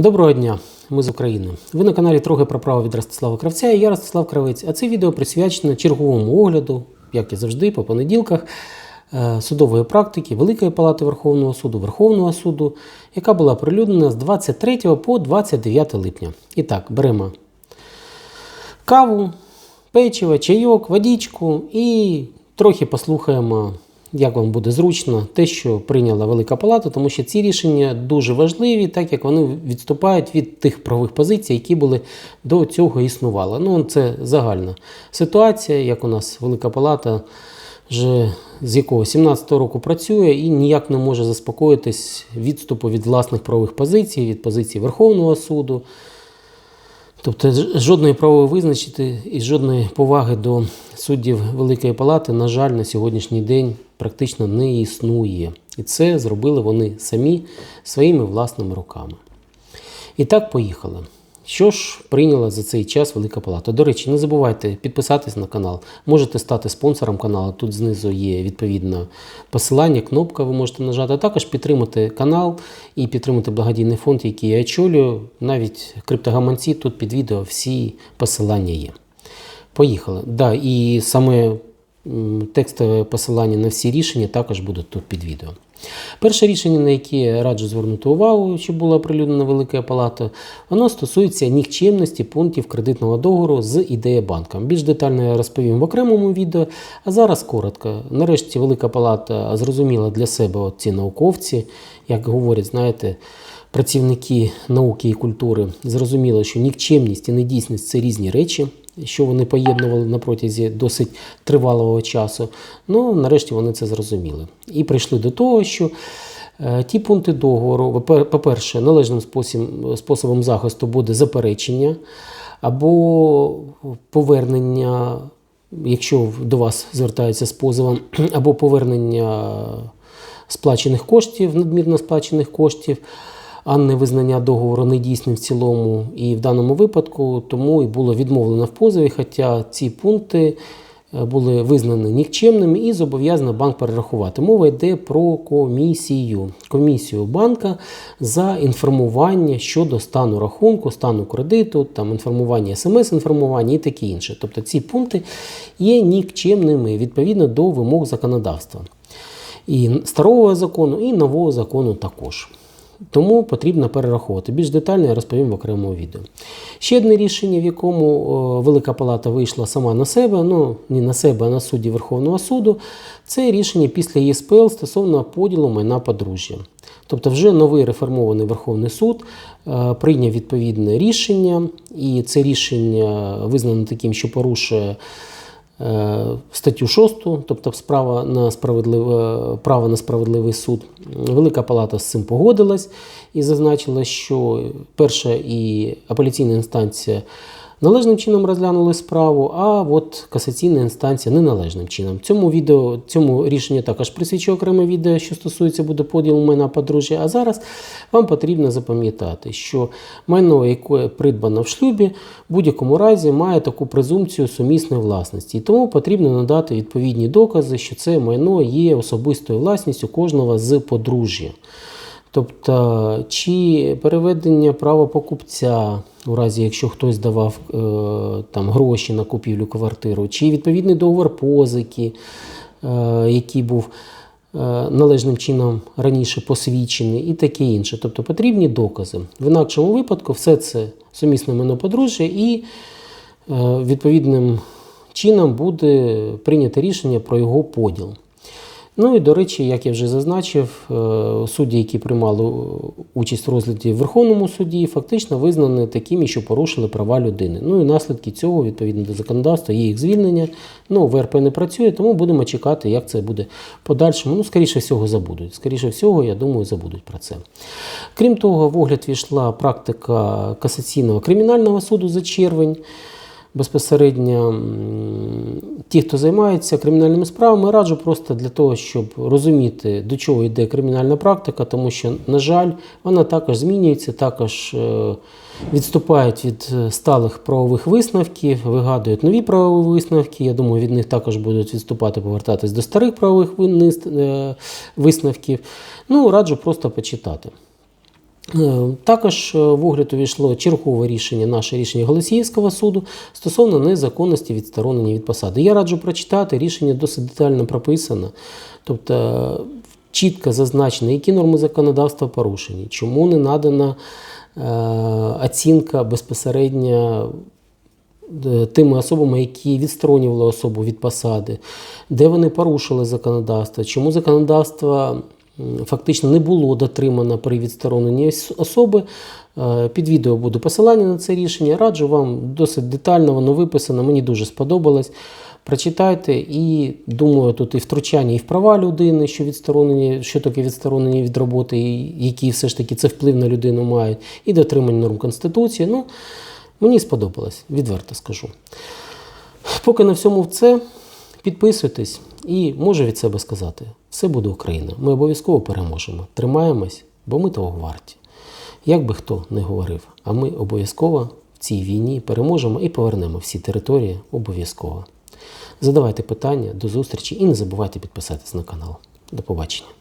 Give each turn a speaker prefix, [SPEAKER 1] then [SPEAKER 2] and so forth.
[SPEAKER 1] Доброго дня, ми з України. Ви на каналі Трохи про право від Ростислава Кравця і я Ростислав Кравець. А це відео присвячено черговому огляду, як і завжди, по понеділках, е, судової практики Великої Палати Верховного суду, Верховного суду, яка була оприлюднена з 23 по 29 липня. І так, беремо каву, печиво, чайок, водичку і трохи послухаємо, як вам буде зручно, те, що прийняла Велика Палата, тому що ці рішення дуже важливі, так як вони відступають від тих правових позицій, які були до цього існували. Ну, це загальна ситуація, як у нас Велика Палата вже з якого 17-го року працює і ніяк не може заспокоїтись відступу від власних правових позицій, від позиції Верховного суду. Тобто жодної правової визначити і жодної поваги до суддів Великої Палати, на жаль, на сьогоднішній день практично не існує. І це зробили вони самі своїми власними руками. І так поїхали. Що ж прийняла за цей час Велика Палата? До речі, не забувайте підписатись на канал. Можете стати спонсором каналу. Тут знизу є відповідне посилання, кнопка, ви можете нажати. А також підтримати канал і підтримати благодійний фонд, який я очолюю. Навіть криптогаманці тут під відео всі посилання є. Поїхали. Да, і саме текстове посилання на всі рішення також будуть тут під відео. Перше рішення, на яке раджу звернути увагу, що було оприлюднено Великою Палатою, воно стосується нікчемності пунктів кредитного договору з ідея банком. Більш детально я розповім в окремому відео, а зараз коротко. Нарешті Велика Палата зрозуміла для себе ці науковці, як говорять, знаєте, працівники науки і культури, зрозуміло, що нікчемність і недійсність це різні речі що вони поєднували на протязі досить тривалого часу. Ну, нарешті вони це зрозуміли. І прийшли до того, що е, ті пункти договору, по-перше, належним способом захисту буде заперечення або повернення, якщо до вас звертаються з позовом, або повернення сплачених коштів, надмірно сплачених коштів, а не визнання договору недійсним в цілому. І в даному випадку тому і було відмовлено в позові, хоча ці пункти е, були визнані нікчемними і зобов'язано банк перерахувати. Мова йде про комісію. Комісію банка за інформування щодо стану рахунку, стану кредиту, там інформування, смс-інформування і таке інше. Тобто ці пункти є нікчемними відповідно до вимог законодавства. І старого закону, і нового закону також. Тому потрібно перераховувати. Більш детально я розповім в окремому відео. Ще одне рішення, в якому Велика Палата вийшла сама на себе, ну не на себе, а на судді Верховного суду, це рішення після ЄСПЛ стосовно поділу майна подружжя. Тобто вже новий реформований Верховний суд е, прийняв відповідне рішення, і це рішення визнано таким, що порушує е, статтю 6, тобто справа на справедливе, право на справедливий суд. Велика Палата з цим погодилась і зазначила, що перша і апеляційна інстанція належним чином розглянули справу, а от касаційна інстанція неналежним чином. Цьому відео, цьому рішенню також присвячу окреме відео, що стосується буде поділу майна подружжя. А зараз вам потрібно запам'ятати, що майно, яке придбано в шлюбі, в будь-якому разі має таку презумпцію сумісної власності. І тому потрібно надати відповідні докази, що це майно є особистою власністю кожного з подружжя. Тобто, чи переведення права покупця, у разі якщо хтось давав е, там, гроші на купівлю квартиру, чи відповідний договор позики, е, який був е, належним чином раніше посвідчений, і таке інше. Тобто потрібні докази. В інакшому випадку все це сумісне майно подружжя і відповідним чином буде прийнято рішення про його поділ. Ну і до речі, як я вже зазначив, е, судді, які приймали участь в розгляді в Верховному суді, фактично визнані такими, що порушили права людини. Ну і наслідки цього, відповідно до законодавства, є їх звільнення. Ну, ВРП не працює, тому будемо чекати, як це буде подальшому. Ну, скоріше всього, забудуть. Скоріше всього, я думаю, забудуть про це. Крім того, в огляд війшла практика касаційного кримінального суду за червень безпосередньо ті, хто займається кримінальними справами, раджу просто для того, щоб розуміти, до чого йде кримінальна практика, тому що, на жаль, вона також змінюється, також е, відступають від е, сталих правових висновків, вигадують нові правові висновки. Я думаю, від них також будуть відступати, повертатись до старих правових е, висновків. Ну, раджу просто почитати. Е, Також е, в огляд увійшло чергове рішення, наше рішення Голосіївського суду стосовно незаконності відсторонення від посади. Я раджу прочитати, рішення досить детально прописано. Тобто чітко зазначено, які норми законодавства порушені, чому не надана е, оцінка безпосередньо тими особами, які відсторонювали особу від посади, де вони порушили законодавство, чому законодавство фактично не було дотримано при відстороненні особи. Е, Під відео буде посилання на це рішення. Раджу вам досить детально, воно виписано, мені дуже сподобалось. Прочитайте і думаю, тут і втручання і в права людини, що відсторонення, що таке відсторонення від роботи, і які все ж таки це вплив на людину мають, і дотримання норм Конституції. Ну, мені сподобалось, відверто скажу. Поки на всьому це, підписуйтесь і можу від себе сказати: все буде Україна. Ми обов'язково переможемо. Тримаємось, бо ми того варті. Як би хто не говорив, а ми обов'язково в цій війні переможемо і повернемо всі території обов'язково. Задавайте питання, до зустрічі і не забувайте підписатись на канал. До побачення.